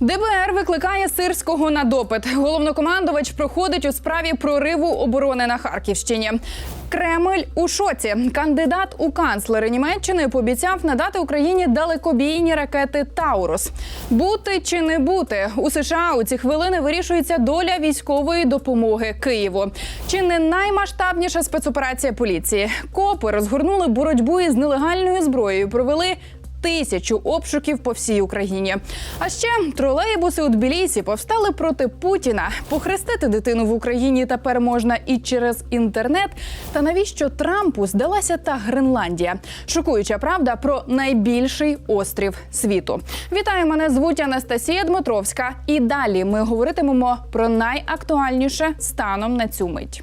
ДБР викликає сирського на допит. Головнокомандувач проходить у справі прориву оборони на Харківщині. Кремль у шоці. Кандидат у канцлери Німеччини пообіцяв надати Україні далекобійні ракети Таурус. Бути чи не бути у США у ці хвилини вирішується доля військової допомоги Києву. Чи не наймасштабніша спецоперація поліції? Копи розгорнули боротьбу із нелегальною зброєю. Провели тисячу обшуків по всій Україні. А ще тролейбуси у Тбілісі повстали проти Путіна. Похрестити дитину в Україні тепер можна і через інтернет. Та навіщо Трампу здалася та Гренландія? Шокуюча правда про найбільший острів світу. Вітаю, мене звуть Анастасія Дмитровська. І далі ми говоритимемо про найактуальніше станом на цю мить.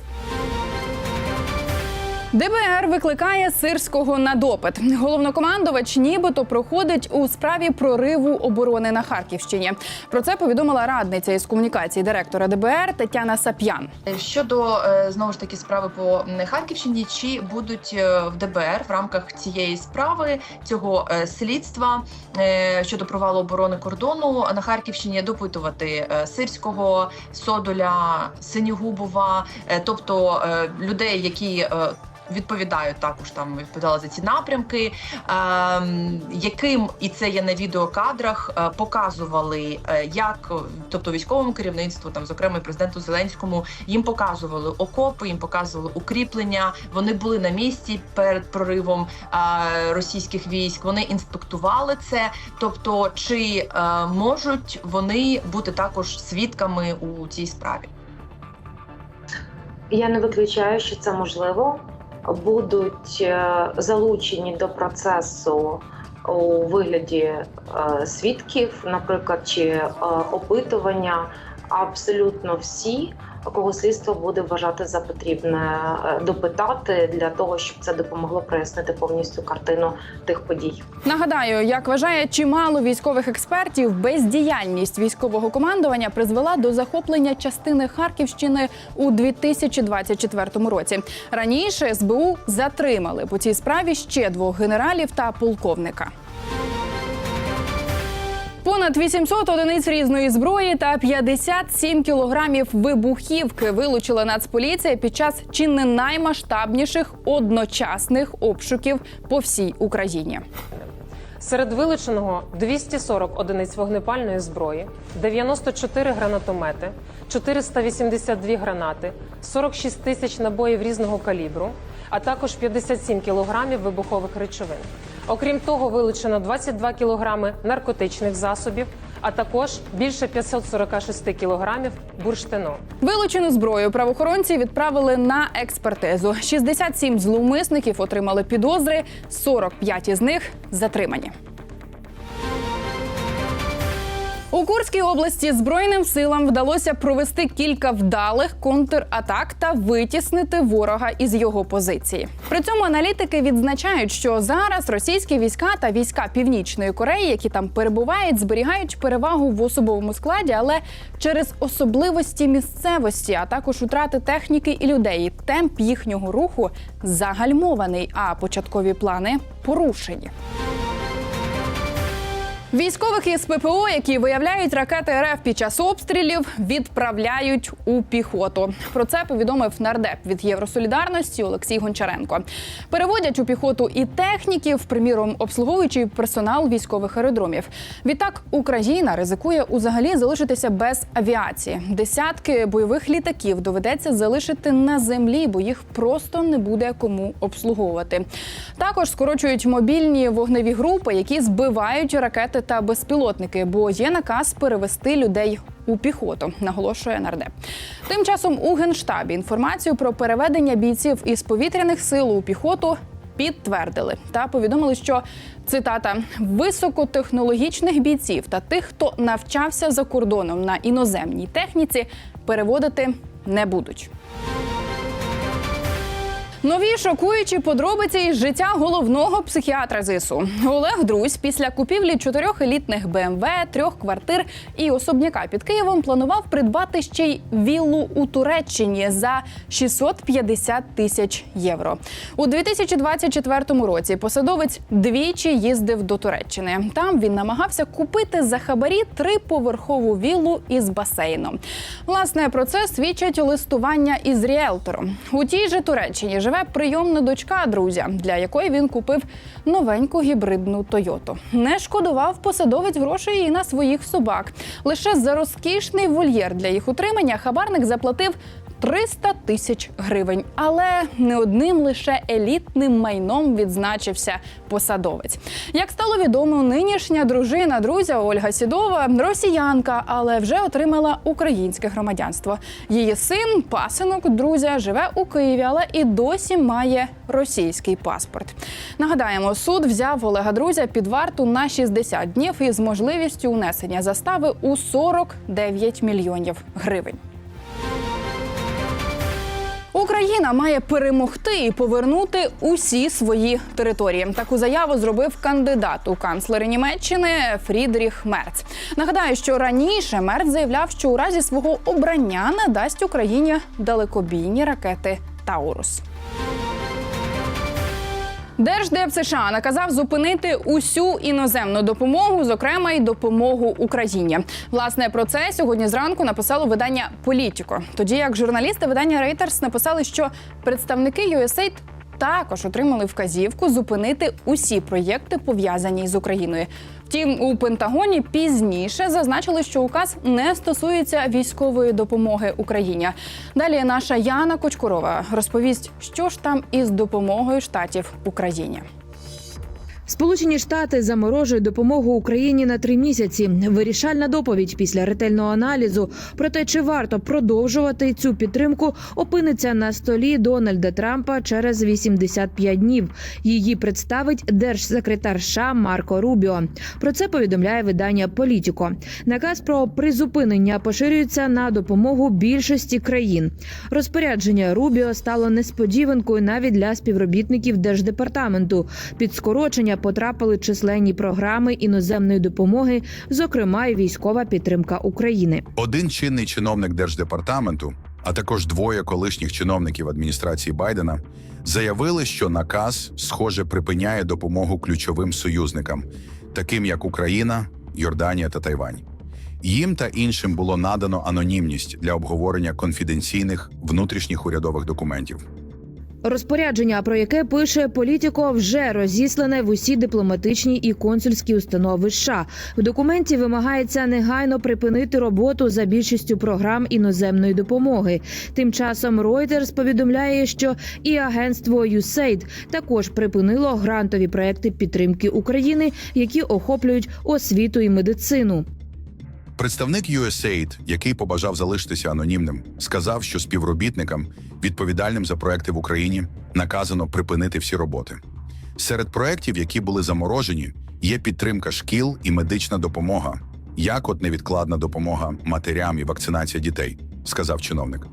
ДБР викликає сирського на допит. Головнокомандувач нібито проходить у справі прориву оборони на Харківщині. Про це повідомила радниця із комунікації директора ДБР Тетяна Сап'ян. Щодо е, знову ж таки справи по Харківщині, чи будуть е, в ДБР в рамках цієї справи цього е, слідства щодо провалу оборони кордону на Харківщині допитувати Сирського, Содоля, Синігубова, е, тобто людей, які Відповідають також там відповідали за ці напрямки, ем, яким і це є на відеокадрах, е, показували, е, як тобто військовому керівництву, там зокрема і президенту Зеленському, їм показували окопи, їм показували укріплення. Вони були на місці перед проривом е, російських військ. Вони інспектували це. Тобто, чи можуть вони бути також свідками у цій справі? Я не виключаю, що це можливо. Будуть е, залучені до процесу у вигляді е, свідків, наприклад, чи е, опитування. Абсолютно всі, кого слідство буде вважати за потрібне е, допитати для того, щоб це допомогло прояснити повністю картину тих подій. Нагадаю, як вважає чимало військових експертів, бездіяльність військового командування призвела до захоплення частини Харківщини у 2024 році. Раніше СБУ затримали по цій справі ще двох генералів та полковника. Понад 800 одиниць різної зброї та 57 кілограмів вибухівки вилучила Нацполіція під час чи не наймасштабніших одночасних обшуків по всій Україні. Серед вилученого 240 одиниць вогнепальної зброї, 94 гранатомети, 482 гранати, 46 тисяч набоїв різного калібру, а також 57 кілограмів вибухових речовин. Окрім того, вилучено 22 кілограми наркотичних засобів, а також більше 546 кілограмів бурштину. Вилучену зброю правоохоронці відправили на експертизу. 67 зловмисників отримали підозри, 45 із них затримані. У Курській області збройним силам вдалося провести кілька вдалих контратак та витіснити ворога із його позиції. При цьому аналітики відзначають, що зараз російські війська та війська Північної Кореї, які там перебувають, зберігають перевагу в особовому складі, але через особливості місцевості, а також утрати техніки і людей, темп їхнього руху загальмований, а початкові плани порушені. Військових із ППО, які виявляють ракети РФ під час обстрілів, відправляють у піхоту. Про це повідомив нардеп від Євросолідарності Олексій Гончаренко. Переводять у піхоту і техніків, приміром обслуговуючий персонал військових аеродромів. Відтак Україна ризикує узагалі залишитися без авіації. Десятки бойових літаків доведеться залишити на землі, бо їх просто не буде кому обслуговувати. Також скорочують мобільні вогневі групи, які збивають ракети та безпілотники, бо є наказ перевести людей. У піхоту наголошує нардеп. Тим часом у генштабі інформацію про переведення бійців із повітряних сил у піхоту підтвердили та повідомили, що цитата високотехнологічних бійців та тих, хто навчався за кордоном на іноземній техніці, переводити не будуть. Нові шокуючі подробиці із життя головного психіатра ЗСУ. Олег Друзь після купівлі чотирьох елітних БМВ, трьох квартир і особняка під Києвом планував придбати ще й віллу у Туреччині за 650 тисяч євро. У 2024 році посадовець двічі їздив до Туреччини. Там він намагався купити за хабарі триповерхову віллу із басейном. Власне про це свідчать листування із ріелтором. У тій же Туреччині живе прийомна дочка друзя, для якої він купив новеньку гібридну Тойоту. Не шкодував посадовець грошей і на своїх собак. Лише за розкішний вольєр для їх утримання хабарник заплатив 300 тисяч гривень. Але не одним лише елітним майном відзначився посадовець. Як стало відомо, нинішня дружина друзя Ольга Сідова росіянка, але вже отримала українське громадянство. Її син, пасинок друзя, живе у Києві, але і досі має російський паспорт. Нагадаємо, суд взяв Олега Друзя під варту на 60 днів із можливістю унесення застави у 49 мільйонів гривень. Україна має перемогти і повернути усі свої території. Таку заяву зробив кандидат у канцлери Німеччини Фрідріх Мерц. Нагадаю, що раніше Мерц заявляв, що у разі свого обрання надасть Україні далекобійні ракети Таурус. Держдеп США наказав зупинити усю іноземну допомогу, зокрема й допомогу Україні. Власне про це сьогодні зранку написало видання Політіко. Тоді як журналісти видання Reuters написали, що представники USAID також отримали вказівку зупинити усі проєкти, пов'язані з Україною. Втім, у Пентагоні пізніше зазначили, що указ не стосується військової допомоги Україні. Далі наша Яна Кочкурова розповість, що ж там із допомогою штатів Україні. Сполучені Штати заморожують допомогу Україні на три місяці. Вирішальна доповідь після ретельного аналізу про те, чи варто продовжувати цю підтримку, опиниться на столі Дональда Трампа через 85 днів. Її представить держсекретар США Марко Рубіо. Про це повідомляє видання Політіко. Наказ про призупинення поширюється на допомогу більшості країн. Розпорядження Рубіо стало несподіванкою навіть для співробітників держдепартаменту. Під скорочення потрапили численні програми іноземної допомоги, зокрема й військова підтримка України. Один чинний чиновник держдепартаменту, а також двоє колишніх чиновників адміністрації Байдена, заявили, що наказ, схоже, припиняє допомогу ключовим союзникам, таким як Україна, Йорданія та Тайвань. Їм та іншим було надано анонімність для обговорення конфіденційних внутрішніх урядових документів. Розпорядження, про яке пише Політіко, вже розіслане в усі дипломатичні і консульські установи США. В документі вимагається негайно припинити роботу за більшістю програм іноземної допомоги. Тим часом Reuters повідомляє, що і агентство USAID також припинило грантові проекти підтримки України, які охоплюють освіту і медицину. Представник USAID, який побажав залишитися анонімним, сказав, що співробітникам, відповідальним за проекти в Україні, наказано припинити всі роботи. Серед проєктів, які були заморожені, є підтримка шкіл і медична допомога, як от невідкладна допомога матерям і вакцинація дітей, сказав чиновник.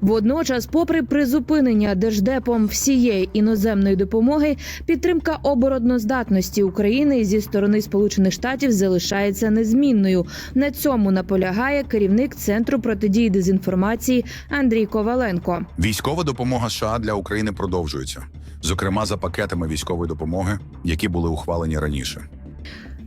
Водночас, попри призупинення держдепом всієї іноземної допомоги, підтримка обороноздатності України зі сторони Сполучених Штатів залишається незмінною. На цьому наполягає керівник центру протидії дезінформації Андрій Коваленко. Військова допомога США для України продовжується, зокрема за пакетами військової допомоги, які були ухвалені раніше.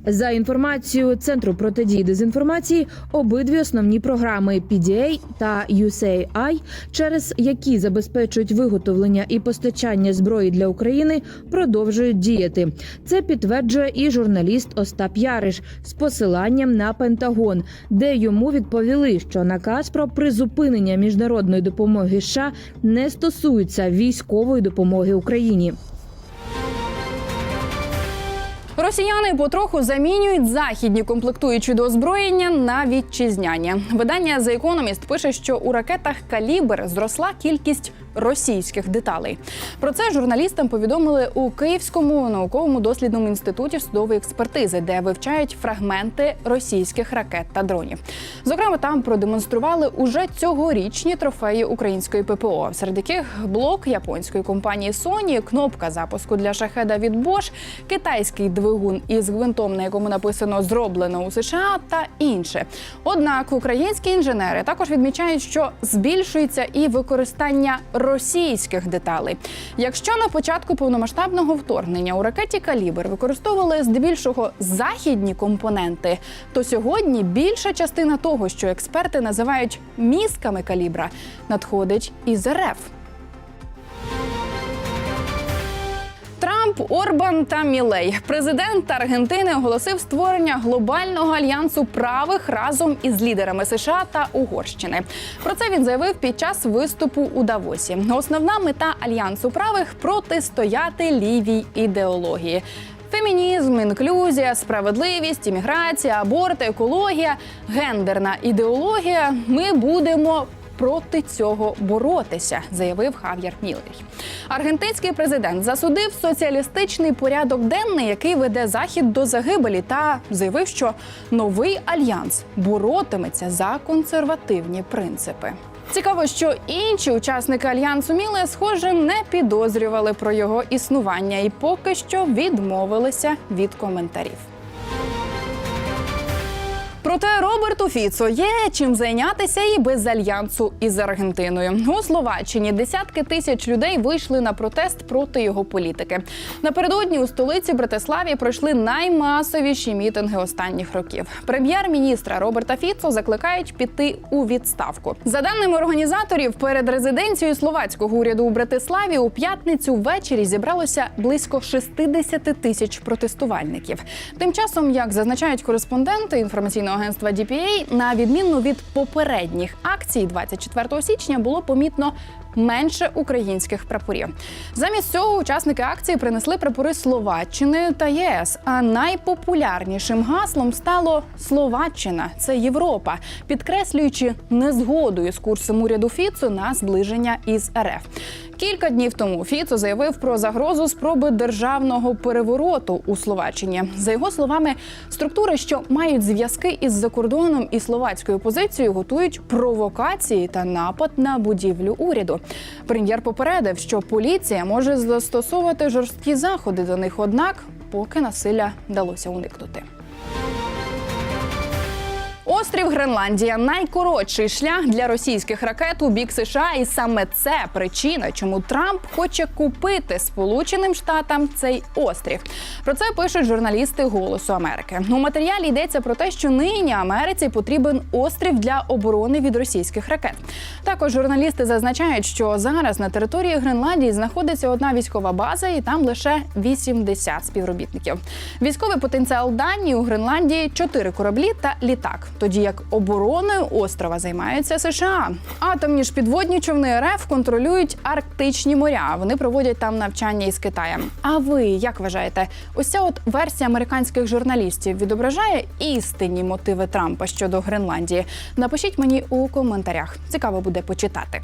За інформацією центру протидії дезінформації, обидві основні програми PDA та USAI, через які забезпечують виготовлення і постачання зброї для України, продовжують діяти. Це підтверджує і журналіст Остап Яриш з посиланням на Пентагон, де йому відповіли, що наказ про призупинення міжнародної допомоги США не стосується військової допомоги Україні. Росіяни потроху замінюють західні комплектуючі до озброєння на вітчизняні. Видання The Economist пише, що у ракетах калібр зросла кількість російських деталей. Про це журналістам повідомили у Київському науковому дослідному інституті судової експертизи, де вивчають фрагменти російських ракет та дронів. Зокрема, там продемонстрували уже цьогорічні трофеї української ППО, серед яких блок японської компанії Sony, кнопка запуску для шахеда від Bosch, китайський двигун із гвинтом, на якому написано зроблено у США та інше. Однак українські інженери також відмічають, що збільшується і використання російських деталей. Якщо на початку повномасштабного вторгнення у ракеті Калібр використовували здебільшого західні компоненти, то сьогодні більша частина того, що експерти називають мізками калібра, надходить із РФ. Трамп, Орбан та Мілей. Президент Аргентини оголосив створення глобального альянсу правих разом із лідерами США та Угорщини. Про це він заявив під час виступу у Давосі. Основна мета альянсу правих протистояти лівій ідеології. Фемінізм, інклюзія, справедливість, імміграція, аборт, екологія, гендерна ідеологія. Ми будемо проти цього боротися, заявив Хав'єр Мілей. Аргентинський президент засудив соціалістичний порядок денний, який веде захід до загибелі, та заявив, що новий альянс боротиметься за консервативні принципи. Цікаво, що інші учасники альянсу Міле, схоже, не підозрювали про його існування і поки що відмовилися від коментарів. Проте Роберту Фіцо є чим зайнятися і без альянсу із Аргентиною. У Словаччині десятки тисяч людей вийшли на протест проти його політики. Напередодні у столиці Братиславі пройшли наймасовіші мітинги останніх років. Прем'єр-міністра Роберта Фіцо закликають піти у відставку. За даними організаторів, перед резиденцією словацького уряду у Братиславі у п'ятницю ввечері зібралося близько 60 тисяч протестувальників. Тим часом, як зазначають кореспонденти інформаційного агентства DPA, на відміну від попередніх акцій, 24 січня було помітно менше українських прапорів. Замість цього учасники акції принесли прапори Словаччини та ЄС. А найпопулярнішим гаслом стало Словаччина це Європа, підкреслюючи незгоду із курсом уряду Фіцо на зближення із РФ. Кілька днів тому Фіцо заявив про загрозу спроби державного перевороту у Словаччині. За його словами, структури, що мають зв'язки із закордоном і словацькою позицією, готують провокації та напад на будівлю уряду. Прем'єр попередив, що поліція може застосовувати жорсткі заходи до них, однак поки насилля вдалося уникнути. Острів Гренландія найкоротший шлях для російських ракет у бік США, і саме це причина, чому Трамп хоче купити Сполученим Штатам цей острів. Про це пишуть журналісти Голосу Америки. У матеріалі йдеться про те, що нині Америці потрібен острів для оборони від російських ракет. Також журналісти зазначають, що зараз на території Гренландії знаходиться одна військова база, і там лише 80 співробітників. Військовий потенціал Данії у Гренландії 4 кораблі та літак тоді як обороною острова займаються США. Атомні ж підводні човни РФ контролюють арктичні моря. Вони проводять там навчання із Китаєм. А ви як вважаєте, ось ця от версія американських журналістів відображає істинні мотиви Трампа щодо Гренландії? Напишіть мені у коментарях. Цікаво буде почитати.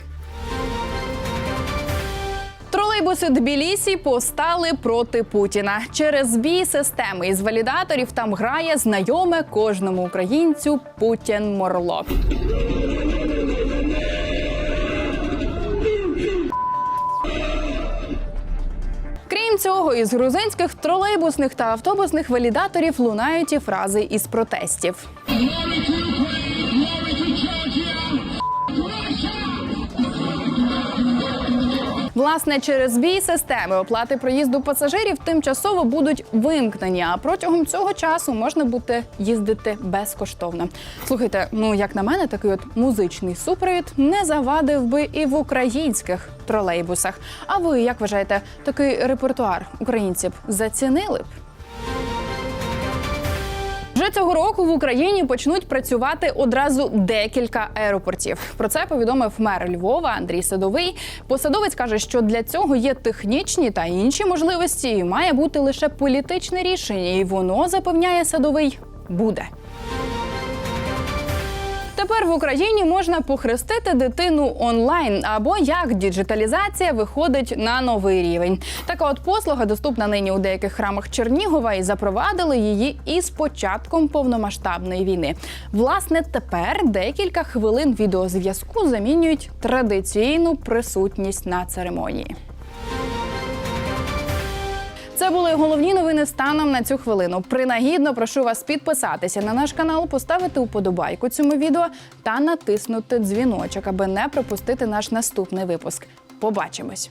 Тролейбуси Тбілісі постали проти Путіна. Через збій системи із валідаторів там грає знайоме кожному українцю Путін Морло. Крім цього, із грузинських тролейбусних та автобусних валідаторів лунають і фрази із протестів. Власне, через збій системи оплати проїзду пасажирів тимчасово будуть вимкнені. А протягом цього часу можна буде їздити безкоштовно. Слухайте, ну як на мене, такий от музичний супровід не завадив би і в українських тролейбусах. А ви як вважаєте, такий репертуар українців зацінили б? Вже цього року в Україні почнуть працювати одразу декілька аеропортів. Про це повідомив мер Львова Андрій Садовий. Посадовець каже, що для цього є технічні та інші можливості, і має бути лише політичне рішення, і воно запевняє садовий буде. Тепер в Україні можна похрестити дитину онлайн або як діджиталізація виходить на новий рівень. Така от послуга доступна нині у деяких храмах Чернігова і запровадили її із початком повномасштабної війни. Власне, тепер декілька хвилин відеозв'язку замінюють традиційну присутність на церемонії. Це були головні новини станом на цю хвилину. Принагідно прошу вас підписатися на наш канал, поставити уподобайку цьому відео та натиснути дзвіночок, аби не пропустити наш наступний випуск. Побачимось!